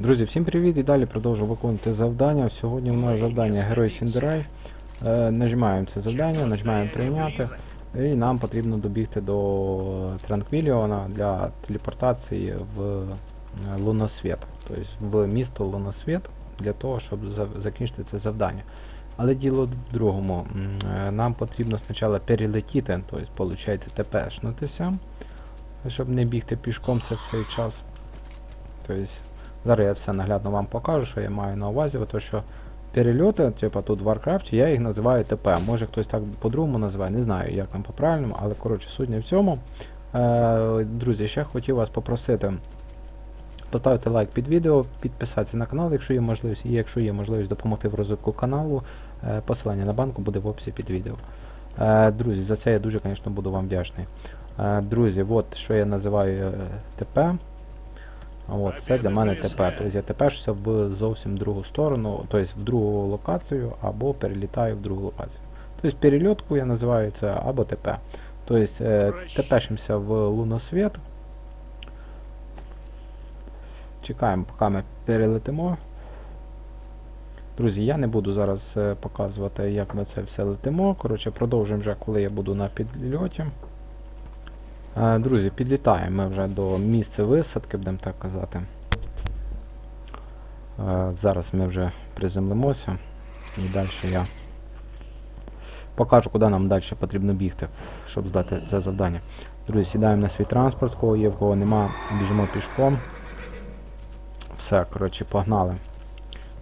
Друзі, всім привіт і далі продовжу виконувати завдання. Сьогодні у нас завдання Герой Сіндерай. Е, нажимаємо це завдання, нажимаємо прийняти. І нам потрібно добігти до Транквіліона для телепортації в е, Луносвіт. Тобто в місто Луносвіт для того, щоб закінчити це завдання. Але діло в другому. Е, Нам потрібно спочатку перелетіти, тобто, виходить, тепешнутися, щоб не бігти пішком в цей час. Тобто, Зараз я все наглядно вам покажу, що я маю на увазі, то що перельоти, типу тут в Warcraft, я їх називаю ТП. Може хтось так по-другому називає, не знаю, як там по-правильному, але коротше суть не в цьому. Е, друзі, ще хотів вас попросити поставити лайк під відео, підписатися на канал, якщо є можливість, і якщо є можливість допомогти в розвитку каналу, е, посилання на банку буде в описі під відео. Е, друзі, за це я дуже, звісно, буду вам вдячний. Е, друзі, от що я називаю е, ТП. От, це для мене ТП. Тобто я тепешся в зовсім другу сторону, тобто в другу локацію, або перелітаю в другу локацію. Тобто перельотку я називаю це або ТП. Тобто е, тепешимося в луносвіт. Чекаємо, поки ми перелетимо. Друзі, я не буду зараз е, показувати, як ми це все летимо. Коротше, продовжимо вже, коли я буду на підльоті. Е, Друзі, підлітаємо ми вже до місця висадки, будемо так казати. Е, Зараз ми вже приземлимося і далі я покажу, куди нам далі потрібно бігти, щоб здати це завдання. Друзі, сідаємо на свій транспорт, кого є, в кого нема, біжимо пішком. Все, коротше, погнали.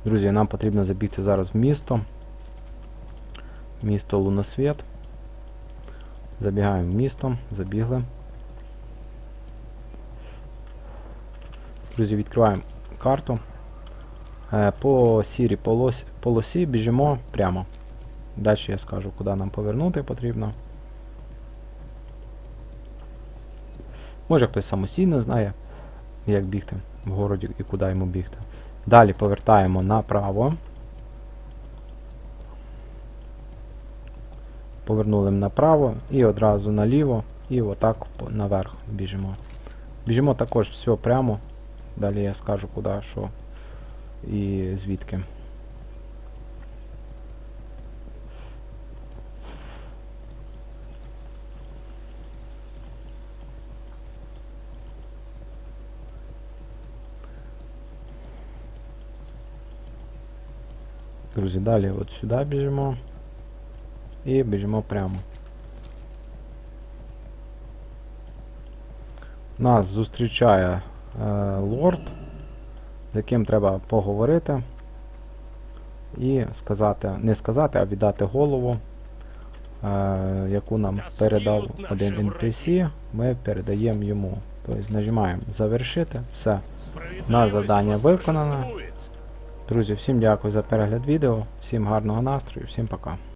Друзі, нам потрібно забігти зараз в місто. Місто Луносвіт. Забігаємо в місто, забігли. Друзі, відкриваємо карту. Е, По сірій полосі, полосі біжимо прямо. Далі я скажу, куди нам повернути потрібно. Може хтось самостійно знає, як бігти в городі і куди йому бігти. Далі повертаємо направо. Повернули направо і одразу наліво, і отак наверх біжимо. Біжимо також все прямо. Далі я скажу куди, що і звідки. Друзі, далі от сюди біжимо. І біжимо прямо. Нас зустрічає лорд, з яким треба поговорити і сказати, не сказати, а віддати голову, е, яку нам передав один NPC, ми передаємо йому. Тобто нажимаємо завершити, все. На завдання виконано. Друзі, всім дякую за перегляд відео, всім гарного настрою, всім пока.